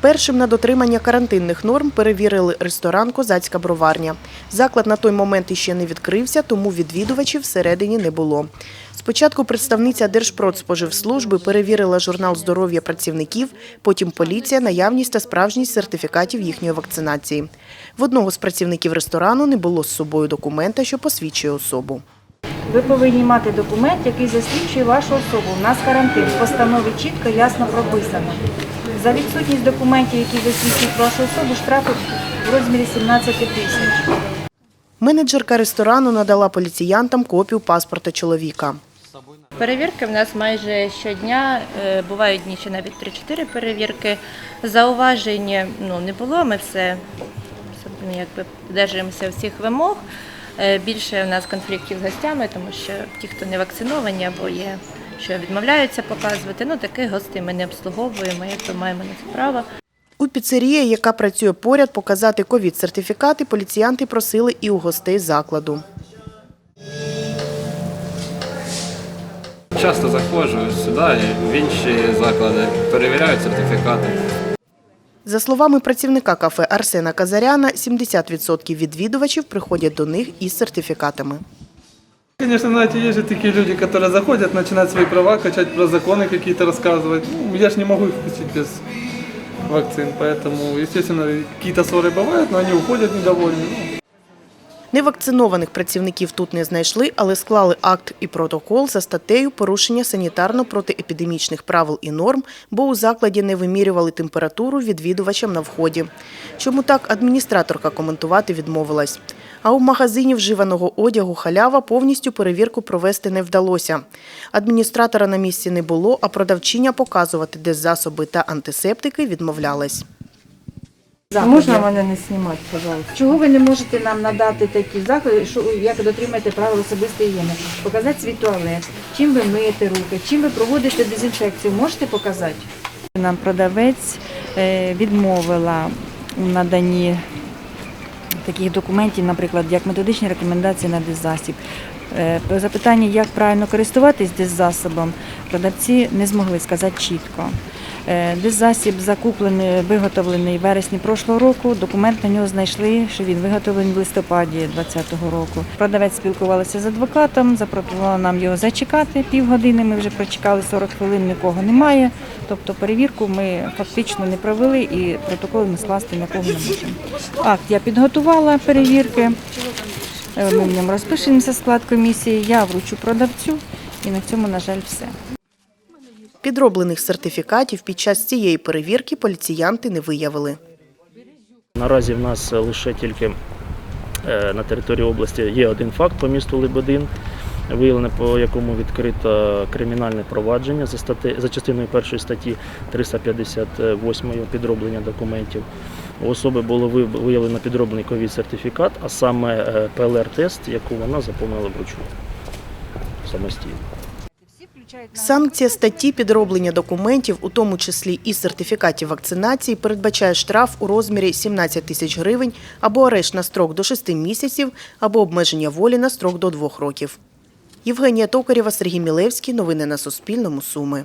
Першим на дотримання карантинних норм перевірили ресторан Козацька броварня. Заклад на той момент іще не відкрився, тому відвідувачів всередині не було. Спочатку представниця Держпродспоживслужби перевірила журнал здоров'я працівників, потім поліція, наявність та справжність сертифікатів їхньої вакцинації. В одного з працівників ресторану не було з собою документа, що посвідчує особу. Ви повинні мати документ, який засвідчує вашу особу. У нас карантин. В постанові чітко, ясно прописано. За відсутність документів, які засвідчують вашу особу, штрафи в розмірі 17 тисяч. Менеджерка ресторану надала поліціянтам копію паспорта чоловіка. Перевірки в нас майже щодня, е, бувають дні, що навіть 3-4 перевірки. Зауважень ну, не було, ми все якби придержуємося всіх вимог. Е, Більше у нас конфліктів з гостями, тому що ті, хто не вакциновані або є, що відмовляються показувати, ну таких гостей ми не обслуговуємо, якби маємо на це право. У піцерії, яка працює поряд, показати ковід-сертифікати поліціянти просили і у гостей закладу. Часто заходжу сюди і в інші заклади, перевіряють сертифікати. За словами працівника кафе Арсена Казаряна, 70% відвідувачів приходять до них із сертифікатами. Конечно, знаете, есть же такие люди, которые заходят, начинают свои права качать, про законы какие-то рассказывать. Ну, я же не могу их впустить без вакцин, поэтому, естественно, какие-то ссоры бывают, но они уходят недовольны. Ну, Невакцинованих працівників тут не знайшли, але склали акт і протокол за статтею порушення санітарно-протиепідемічних правил і норм, бо у закладі не вимірювали температуру відвідувачам на вході. Чому так адміністраторка коментувати відмовилась. А у магазині вживаного одягу халява повністю перевірку провести не вдалося. Адміністратора на місці не було, а продавчиня показувати деззасоби та антисептики відмовлялась. Можна мене не знімати, пожалуйста? Чого ви не можете нам надати такі заходи, що як дотримуєте правил особистої гігієни? Показати свій туалет, чим ви миєте руки, чим ви проводите дезінфекцію, можете показати? Нам продавець е, відмовила у наданні таких документів, наприклад, як методичні рекомендації на деззасіб. Е, Запитання, як правильно користуватись деззасобом, продавці не змогли сказати чітко. Е, Деззасіб закуплений, виготовлений в вересні прошлого року. Документ на нього знайшли, що він виготовлений в листопаді 2020 року. Продавець спілкувалася з адвокатом, запропонувала нам його зачекати півгодини. Ми вже прочекали 40 хвилин, нікого немає. Тобто перевірку ми фактично не провели і протоколи ми скласти нікого не можемо. Акт я підготувала перевірки. Е, Ми в ньому розпишемося склад комісії. Я вручу продавцю, і на цьому, на жаль, все. Підроблених сертифікатів під час цієї перевірки поліціянти не виявили. Наразі в нас лише тільки е, на території області є один факт по місту Лебедин, виявлений, по якому відкрито кримінальне провадження за, статті, за частиною першої статті 358 підроблення документів. У особи було виявлено підроблений ковід-сертифікат, а саме е, ПЛР-тест, яку вона заповнила вручну самостійно. Санкція статті підроблення документів, у тому числі і сертифікатів вакцинації, передбачає штраф у розмірі 17 тисяч гривень або арешт на строк до 6 місяців, або обмеження волі на строк до 2 років. Євгенія Токарєва, Сергій Мілевський. Новини на Суспільному. Суми.